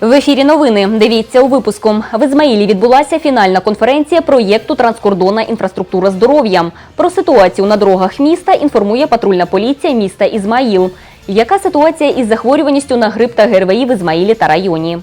В ефірі новини. Дивіться у випуску. В Ізмаїлі відбулася фінальна конференція проєкту Транскордонна інфраструктура здоров'я. Про ситуацію на дорогах міста інформує патрульна поліція міста Ізмаїл. Яка ситуація із захворюваністю на грип та ГРВІ в Ізмаїлі та районі?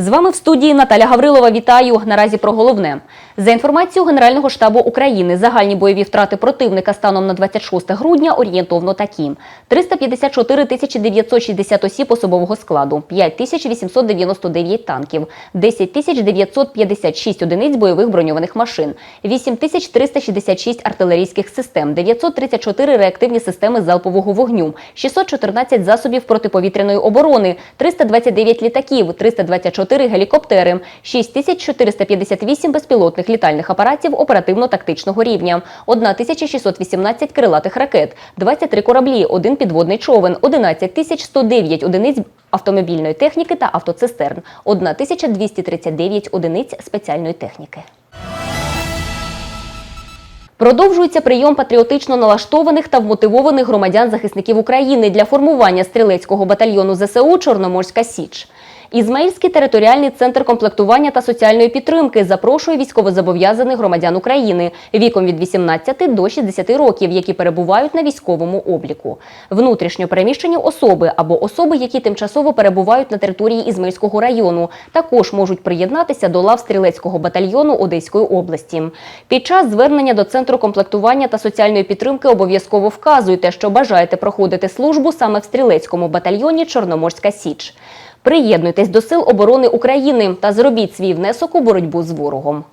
З вами в студії Наталя Гаврилова. Вітаю. Наразі про головне. За інформацією Генерального штабу України, загальні бойові втрати противника станом на 26 грудня орієнтовно такі: 354 тисячі 960 осіб особового складу, 5 тисяч 899 танків, 10 тисяч 956 одиниць бойових броньованих машин, 8 тисяч 366 артилерійських систем, 934 реактивні системи залпового вогню, 614 засобів протиповітряної оборони, 329 літаків, 324 гелікоптери, 6458 безпілотних літальних апаратів оперативно-тактичного рівня, 1618 крилатих ракет, 23 кораблі, один підводний човен, 11109 одиниць автомобільної техніки та автоцистерн, 1239 одиниць спеціальної техніки. Продовжується прийом патріотично налаштованих та вмотивованих громадян-захисників України для формування стрілецького батальйону ЗСУ Чорноморська Січ. Ізмаїльський територіальний центр комплектування та соціальної підтримки запрошує військовозобов'язаних громадян України віком від 18 до 60 років, які перебувають на військовому обліку. Внутрішньо переміщені особи або особи, які тимчасово перебувають на території Ізмаїльського району, також можуть приєднатися до лав стрілецького батальйону Одеської області. Під час звернення до центру комплектування та соціальної підтримки обов'язково вказуйте, що бажаєте проходити службу саме в стрілецькому батальйоні Чорноморська Січ. Приєднуйтесь до Сил оборони України та зробіть свій внесок у боротьбу з ворогом.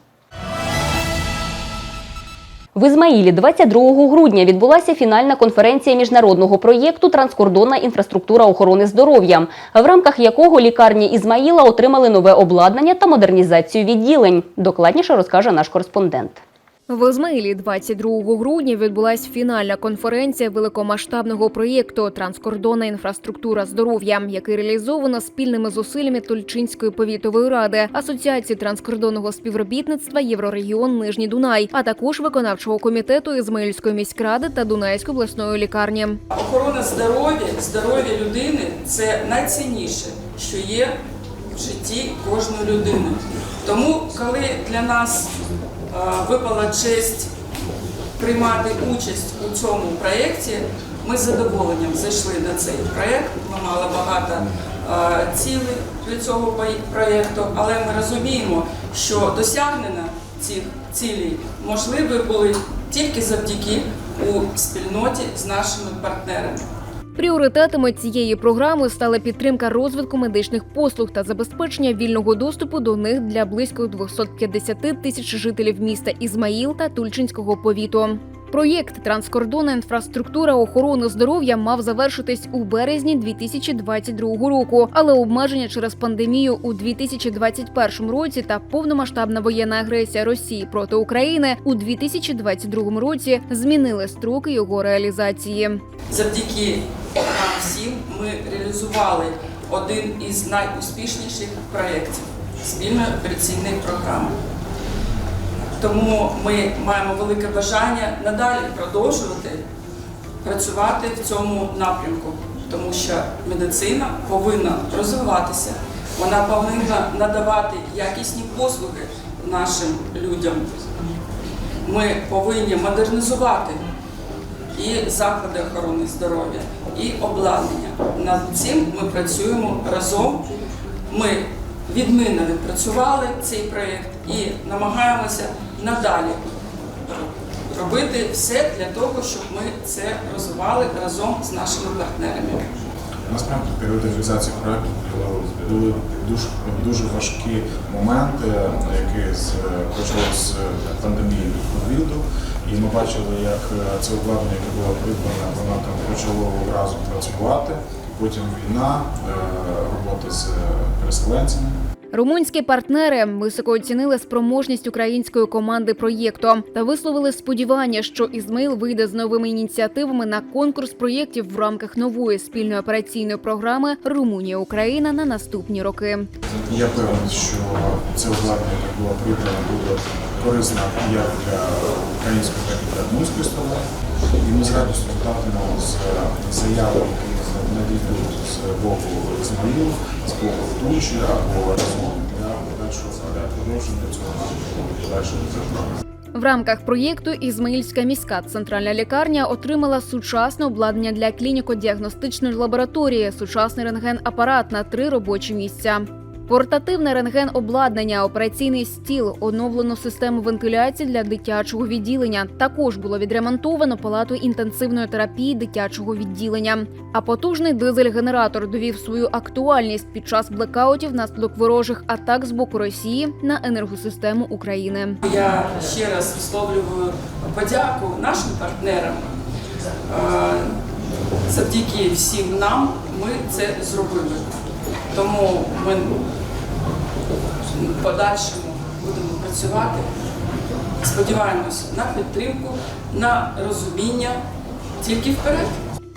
В Ізмаїлі 22 грудня відбулася фінальна конференція міжнародного проєкту Транскордонна інфраструктура охорони здоров'я, в рамках якого лікарні Ізмаїла отримали нове обладнання та модернізацію відділень. Докладніше розкаже наш кореспондент. В Ізмаїлі 22 грудня відбулась фінальна конференція великомасштабного проєкту Транскордонна інфраструктура здоров'я, який реалізовано спільними зусиллями Тульчинської повітової ради, Асоціації транскордонного співробітництва Єврорегіон Нижній Дунай, а також виконавчого комітету Ізмаїльської міськради та Дунайської обласної лікарні. Охорона здоров'я, здоров'я людини це найцінніше, що є в житті кожної людини. Тому, коли для нас випала честь приймати участь у цьому проєкті, ми з задоволенням зайшли на цей проєкт. Ми мали багато е, цілей для цього проєкту, але ми розуміємо, що досягнення цих цілей можливі були тільки завдяки у спільноті з нашими партнерами. Пріоритетами цієї програми стала підтримка розвитку медичних послуг та забезпечення вільного доступу до них для близько 250 тисяч жителів міста Ізмаїл та Тульчинського повіту. Проєкт Транскордонна інфраструктура охорони здоров'я мав завершитись у березні 2022 року, але обмеження через пандемію у 2021 році та повномасштабна воєнна агресія Росії проти України у 2022 році змінили строки його реалізації. Завдяки нам всім ми реалізували один із найуспішніших проєктів спільної операційної програми. Тому ми маємо велике бажання надалі продовжувати працювати в цьому напрямку, тому що медицина повинна розвиватися, вона повинна надавати якісні послуги нашим людям. Ми повинні модернізувати і заклади охорони здоров'я, і обладнання. Над цим ми працюємо разом. Ми відмінно відпрацювали цей проєкт і намагаємося надалі робити все для того, щоб ми це розвивали разом з нашими партнерами. Насправді період реалізації проекту були дуже, дуже важкі моменти, які почалися з пандемії ковіду. І ми бачили, як е, це обладнання, яке було придбане, воно там почало одразу працювати. Потім війна, е, робота з переселенцями. Румунські партнери високо оцінили спроможність української команди проєкту та висловили сподівання, що Ізмаїл вийде з новими ініціативами на конкурс проєктів в рамках нової спільної операційної програми Румунія Україна на наступні роки. Я певний, що це обладнання, яке було придбано, буде корисно як для української, так і для румунської сторони. І ми з радістю вітатимо з заяви, надійдуть з боку Ізмаїлу, з боку Тунчі або разом для подальшого продовження цього подальшого. В рамках проєкту Ізмаїльська міська центральна лікарня отримала сучасне обладнання для клініко-діагностичної лабораторії, сучасний рентген-апарат на три робочі місця. Портативне рентген-обладнання, операційний стіл, оновлену систему вентиляції для дитячого відділення. Також було відремонтовано палату інтенсивної терапії дитячого відділення. А потужний дизель-генератор довів свою актуальність під час блекаутів внаслідок ворожих атак з боку Росії на енергосистему України. Я ще раз висловлюю подяку нашим партнерам. Е, Завдяки всім нам ми це зробили. Тому ми в подальшому будемо працювати. Сподіваємось на підтримку, на розуміння. Тільки вперед.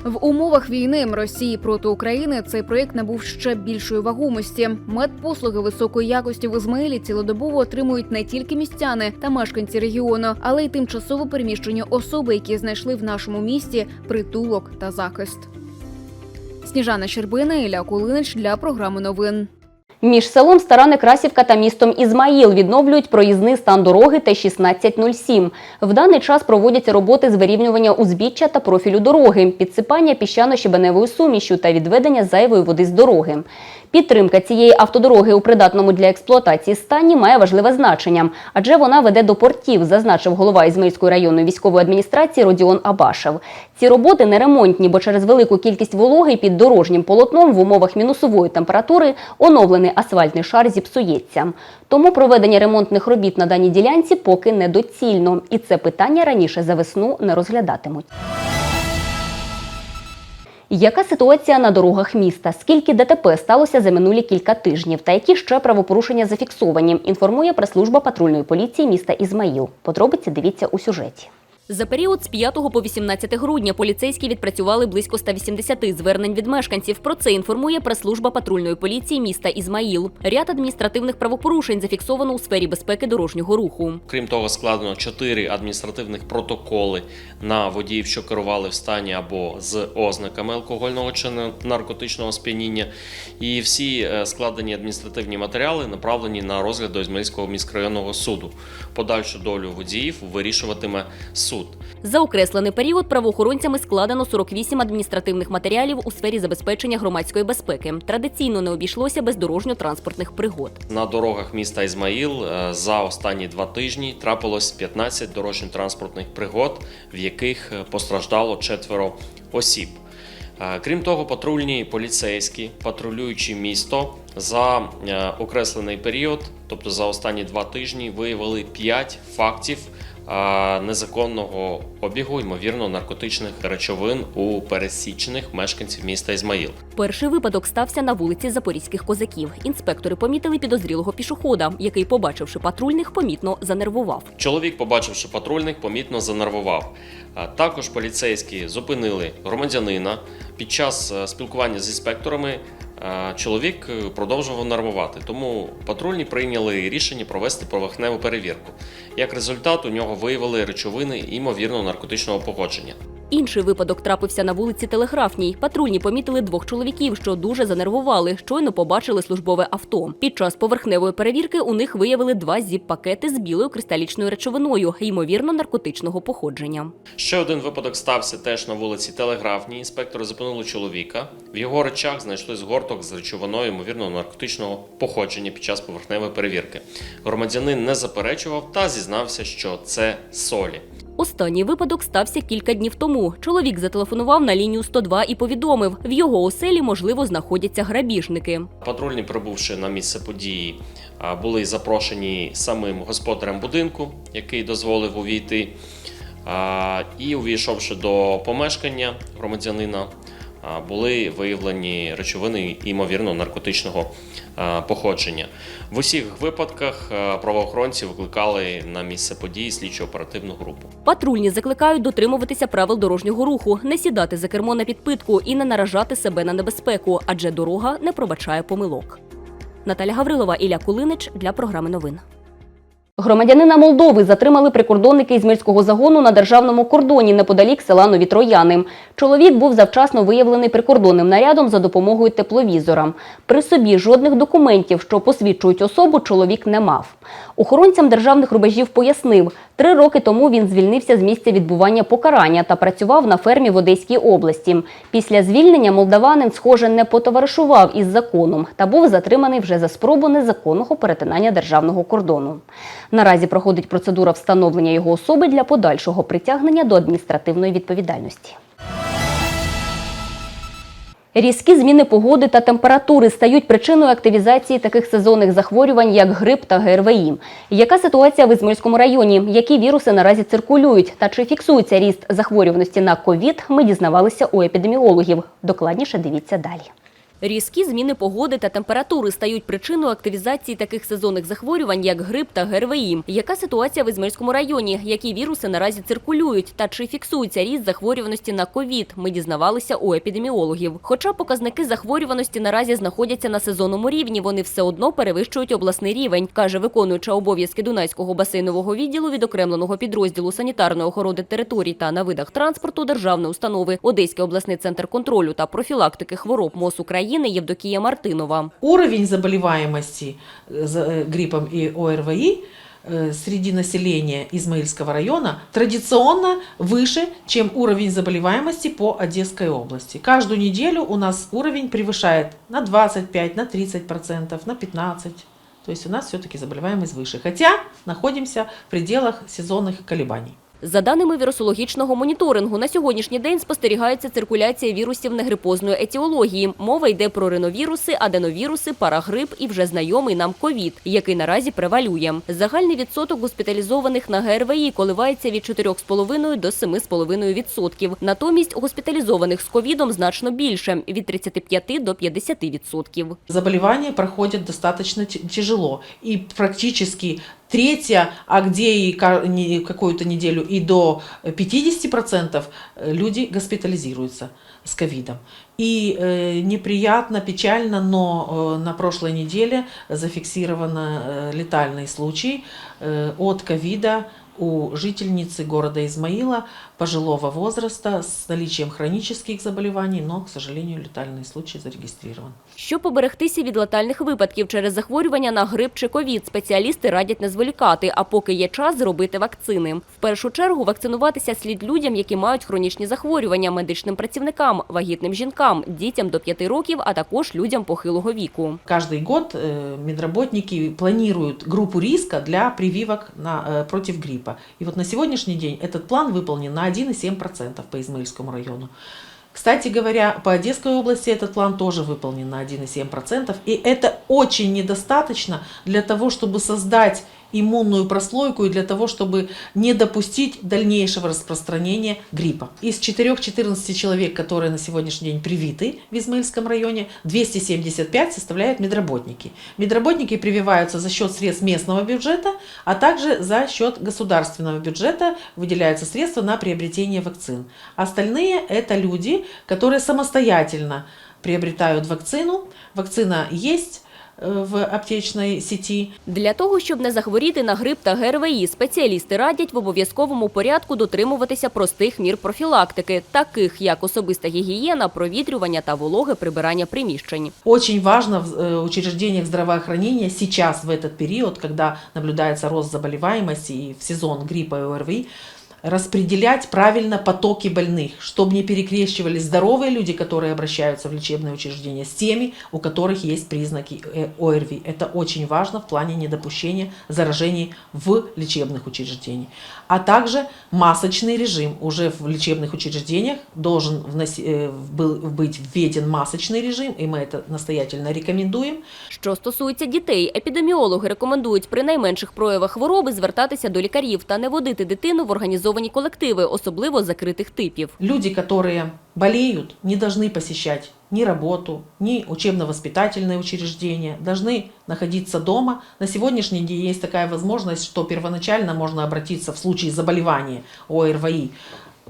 В умовах війни Росії проти України цей проєкт набув ще більшої вагомості. Медпослуги високої якості в Ізмаїлі цілодобово отримують не тільки містяни та мешканці регіону, але й тимчасово переміщені особи, які знайшли в нашому місті притулок та захист. Сніжана Щербина, Ілля Кулинич для програми новин. Між селом Стара Некрасівка та містом Ізмаїл відновлюють проїзний стан дороги Т-1607. В даний час проводяться роботи з вирівнювання узбіччя та профілю дороги, підсипання піщано-щебеневою сумішю та відведення зайвої води з дороги. Підтримка цієї автодороги у придатному для експлуатації стані має важливе значення, адже вона веде до портів, зазначив голова Ізмаїльської районної військової адміністрації Родіон Абашев. Ці роботи не ремонтні, бо через велику кількість вологи під дорожнім полотном в умовах мінусової температури оновлений асфальтний шар зіпсується. Тому проведення ремонтних робіт на даній ділянці поки недоцільно, і це питання раніше за весну не розглядатимуть. Яка ситуація на дорогах міста? Скільки ДТП сталося за минулі кілька тижнів? Та які ще правопорушення зафіксовані? Інформує прес-служба патрульної поліції міста Ізмаїл. Подробиці дивіться у сюжеті. За період з 5 по 18 грудня поліцейські відпрацювали близько 180 звернень від мешканців. Про це інформує прес-служба патрульної поліції міста Ізмаїл. Ряд адміністративних правопорушень зафіксовано у сфері безпеки дорожнього руху. Крім того, складено чотири адміністративних протоколи на водіїв, що керували в стані або з ознаками алкогольного чи наркотичного сп'яніння. І всі е, складені адміністративні матеріали направлені на розгляд до Ізмаїльського міськрайонного суду. Подальшу долю водіїв вирішуватиме суд. За окреслений період правоохоронцями складено 48 адміністративних матеріалів у сфері забезпечення громадської безпеки. Традиційно не обійшлося без дорожньо-транспортних пригод. На дорогах міста Ізмаїл е, за останні два тижні трапилось 15 дорожньо-транспортних пригод, в яких е, постраждало четверо осіб. Е, Крім того, патрульні поліцейські, патрулюючи місто за окреслений період, тобто за останні два тижні, виявили 5 фактів незаконного обігу, ймовірно, наркотичних речовин у пересічених мешканців міста Ізмаїл. Перший випадок стався на вулиці Запорізьких козаків. Інспектори помітили підозрілого пішохода, який, побачивши патрульних, помітно занервував. Чоловік, побачивши патрульних, помітно занервував. Також поліцейські зупинили громадянина. Під час е, спілкування з інспекторами чоловік е, продовжував нервувати. Тому патрульні прийняли рішення провести поверхневу перевірку. Як результат, у нього виявили речовини імовірно наркотичного походження. Інший випадок трапився на вулиці Телеграфній. Патрульні помітили двох чоловіків, що дуже занервували. Щойно побачили службове авто. Під час поверхневої перевірки у них виявили два зіп-пакети з білою кристалічною речовиною, ймовірно, наркотичного походження. Ще один випадок стався теж на вулиці Телеграфній. Інспектори зупинили чоловіка. В його речах знайшли згорток з речовиною, ймовірно, наркотичного походження під час поверхневої перевірки. Громадянин не заперечував та зізнався, що це солі. Останній випадок стався кілька днів тому. Чоловік зателефонував на лінію 102 і повідомив, в його оселі можливо знаходяться грабіжники. Патрульні, прибувши на місце події, були запрошені самим господарем будинку, який дозволив увійти. І увійшовши до помешкання громадянина, були виявлені речовини ймовірно наркотичного походження. В усіх випадках правоохоронці викликали на місце події слідчо-оперативну групу. Патрульні закликають дотримуватися правил дорожнього руху, не сідати за кермо на підпитку і не наражати себе на небезпеку, адже дорога не пробачає помилок. Наталя Гаврилова, Ілля Кулинич для програми новин. Громадянина Молдови затримали прикордонники Ізмельського загону на державному кордоні неподалік села Нові Трояни. Чоловік був завчасно виявлений прикордонним нарядом за допомогою тепловізора. При собі жодних документів, що посвідчують особу, чоловік не мав. Охоронцям державних рубежів пояснив, три роки тому він звільнився з місця відбування покарання та працював на фермі в Одеській області. Після звільнення молдаванин, схоже, не потоваришував із законом та був затриманий вже за спробу незаконного перетинання державного кордону. Наразі проходить процедура встановлення його особи для подальшого притягнення до адміністративної відповідальності. Різкі зміни погоди та температури стають причиною активізації таких сезонних захворювань, як грип та ГРВІ. Яка ситуація в Ізмельському районі? Які віруси наразі циркулюють? Та чи фіксується ріст захворюваності на ковід? Ми дізнавалися у епідеміологів. Докладніше дивіться далі. Різкі зміни погоди та температури стають причиною активізації таких сезонних захворювань, як грип та ГРВІ. Яка ситуація в Ізмельському районі? Які віруси наразі циркулюють? Та чи фіксується ріст захворюваності на ковід? Ми дізнавалися у епідеміологів. Хоча показники захворюваності наразі знаходяться на сезонному рівні, вони все одно перевищують обласний рівень, каже виконуюча обов'язки Дунайського басейнового відділу відокремленого підрозділу санітарної охорони територій та на видах транспорту державної установи Одеський обласний центр контролю та профілактики хвороб МОЗ України Євдокія Мартинова. Уровень заболеваемости э, за- э, гриппом и ОРВИ э, среди населения Измаильского района традиционно выше, чем уровень заболеваемости по Одесской области. Каждую неделю у нас уровень превышает на 25, на 30%, на 15%. То есть у нас все-таки заболеваемость выше. Хотя находимся в пределах сезонных колебаний. За даними вірусологічного моніторингу, на сьогоднішній день спостерігається циркуляція вірусів негрипозної етіології. Мова йде про риновіруси, аденовіруси, парагрип і вже знайомий нам ковід, який наразі превалює. Загальний відсоток госпіталізованих на ГРВІ коливається від 4,5 до 7,5 відсотків. Натомість госпіталізованих з ковідом значно більше – від 35 до 50 відсотків. заболевания проходят достаточно т- тяжело. И практически третья, а и ка- какую-то неделю и до 50% люди госпитализируются с ковидом. И э, неприятно, печально, но э, на прошлой неделе зафиксирован э, летальный случай э, от ковида у жительницы города Измаила пожилого возраста с наличием хронических заболеваний, но, к сожалению, летальный случай зарегистрирован. Щоб поберегтися від летальних випадків через захворювання на грип чи ковід, спеціалісти радять не зволікати, а поки є час зробити вакцини. В першу чергу вакцинуватися слід людям, які мають хронічні захворювання, медичним працівникам, вагітним жінкам, дітям до 5 років, а також людям похилого віку. Каждый год э, медработники планируют группу риска для прививок на, э, против гриппа. И вот на сегодняшний день этот план выполнен на 1,7% по Измаильскому району. Кстати говоря, по Одесской области этот план тоже выполнен на 1,7%. И это очень недостаточно для того, чтобы создать иммунную прослойку и для того, чтобы не допустить дальнейшего распространения гриппа. Из 4-14 человек, которые на сегодняшний день привиты в Измаильском районе, 275 составляют медработники. Медработники прививаются за счет средств местного бюджета, а также за счет государственного бюджета выделяются средства на приобретение вакцин. Остальные это люди, которые самостоятельно приобретают вакцину. Вакцина есть в аптечной сети. Для того, щоб не захворіти на грип та ГРВІ, спеціалісти радять в обов'язковому порядку дотримуватися простих мір профілактики, таких як особиста гігієна, провітрювання та вологе прибирання приміщень. Очень важно в э, учреждениях здравоохранения сейчас, в этот период, когда наблюдается рост заболеваемости и в сезон гриппа и ОРВИ, распределять правильно потоки больных, чтобы не перекрещивались здоровые люди, которые обращаются в лечебные учреждения, с теми, у которых есть признаки э, ОРВИ. Это очень важно в плане недопущения заражений в лечебных учреждениях. А также масочный режим. Уже в лечебных учреждениях должен вноси- э, был быть введен масочный режим, и мы это настоятельно рекомендуем. Що стосується дітей, епідеміологи рекомендують при найменших проявах хвороби звертатися до лікарів та не водити дитину в організовані організовані колективи, особливо закритих типів. Люди, которые болеют, не должны посещать ни работу, ни учебно-воспитательные учреждения, должны находиться дома. На сегодняшний день есть такая возможность, что первоначально можно обратиться в случае заболевания ОРВИ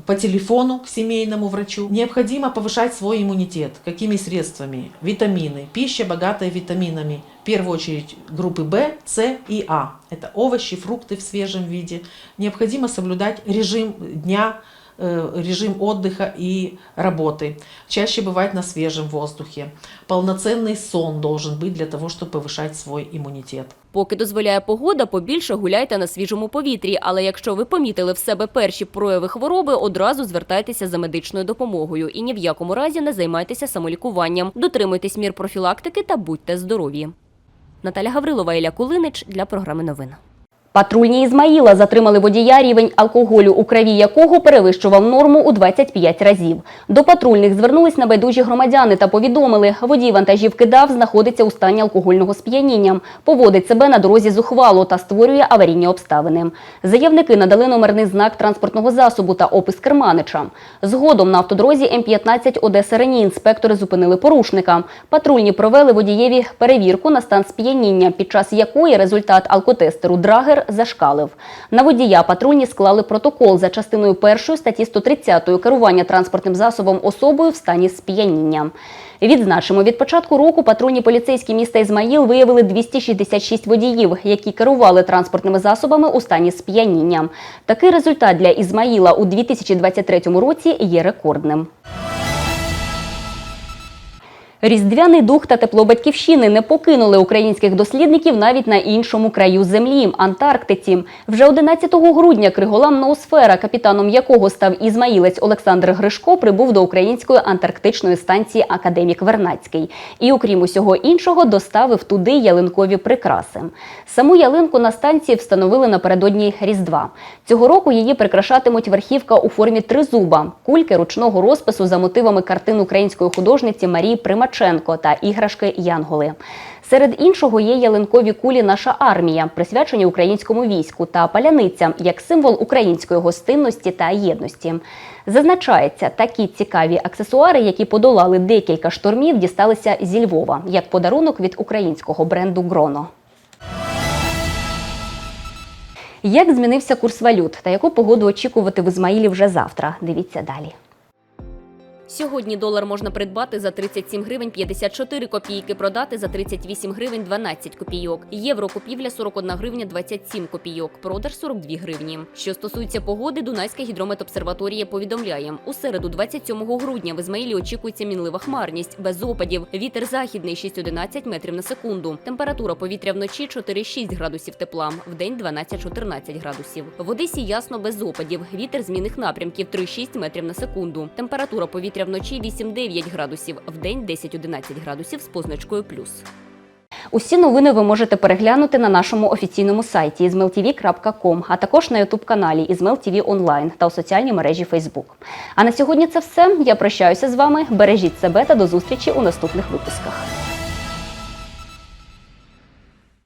по телефону к семейному врачу. Необходимо повышать свой иммунитет. Какими средствами? Витамины. Пища, богатая витаминами. В первую очередь группы В, С и А. Это овощи, фрукты в свежем виде. Необходимо соблюдать режим дня, режим отдыха и работы. Чаще бывать на свежем воздухе. Полноценный сон должен быть для того, чтобы повышать свой иммунитет. Поки дозволяє погода, побільше гуляйте на свіжому повітрі. Але якщо ви помітили в себе перші прояви хвороби, одразу звертайтеся за медичною допомогою і ні в якому разі не займайтеся самолікуванням. Дотримуйтесь мір профілактики та будьте здорові. Наталя Гаврилова, Ілля Кулинич для програми новин. Патрульні Ізмаїла затримали водія, рівень алкоголю у крові якого перевищував норму у 25 разів. До патрульних звернулись небайдужі громадяни та повідомили, водій вантажівки ДАВ знаходиться у стані алкогольного сп'яніння, поводить себе на дорозі зухвало та створює аварійні обставини. Заявники надали номерний знак транспортного засобу та опис керманича. Згодом на автодорозі М15 Одеса Рені інспектори зупинили порушника. Патрульні провели водієві перевірку на стан сп'яніння, під час якої результат алкотестеру Драгер зашкалив. На водія патрульні склали протокол за частиною першої статті 130 керування транспортним засобом особою в стані сп'яніння. Відзначимо, від початку року патрульні поліцейські міста Ізмаїл виявили 266 водіїв, які керували транспортними засобами у стані сп'яніння. Такий результат для Ізмаїла у 2023 році є рекордним. Різдвяний дух та тепло батьківщини не покинули українських дослідників навіть на іншому краю землі Антарктиці. Вже 11 грудня криголам Ноосфера, капітаном якого став ізмаїлець Олександр Гришко, прибув до української антарктичної станції Академік Вернацький. І, окрім усього іншого, доставив туди ялинкові прикраси. Саму ялинку на станції встановили напередодні Різдва. Цього року її прикрашатимуть верхівка у формі тризуба, кульки ручного розпису за мотивами картин української художниці Марії Примаченко та іграшки Янголи. Серед іншого є ялинкові кулі Наша армія, присвячені українському війську, та паляниця як символ української гостинності та єдності. Зазначається, такі цікаві аксесуари, які подолали декілька штормів, дісталися зі Львова як подарунок від українського бренду Гроно. Як змінився курс валют та яку погоду очікувати в Ізмаїлі вже завтра? Дивіться далі. Сьогодні долар можна придбати за 37 гривень 54 копійки, продати за 38 гривень 12 копійок. Євро купівля 41 гривня 27 копійок, продаж 42 гривні. Що стосується погоди, Дунайська гідрометобсерваторія повідомляє, у середу 27 грудня в Ізмаїлі очікується мінлива хмарність, без опадів. Вітер західний 6-11 метрів на секунду. Температура повітря вночі 4-6 градусів тепла, вдень 12-14 градусів. В Одесі ясно без опадів. Вітер змінних напрямків 3-6 метрів на секунду. Температура повітря вночі 8-9 градусів, в день 10-11 градусів з позначкою плюс. Усі новини ви можете переглянути на нашому офіційному сайті izmailtv.com, а також на ютуб-каналі IzmailTV Онлайн та у соціальній мережі Facebook. А на сьогодні це все. Я прощаюся з вами. Бережіть себе та до зустрічі у наступних випусках.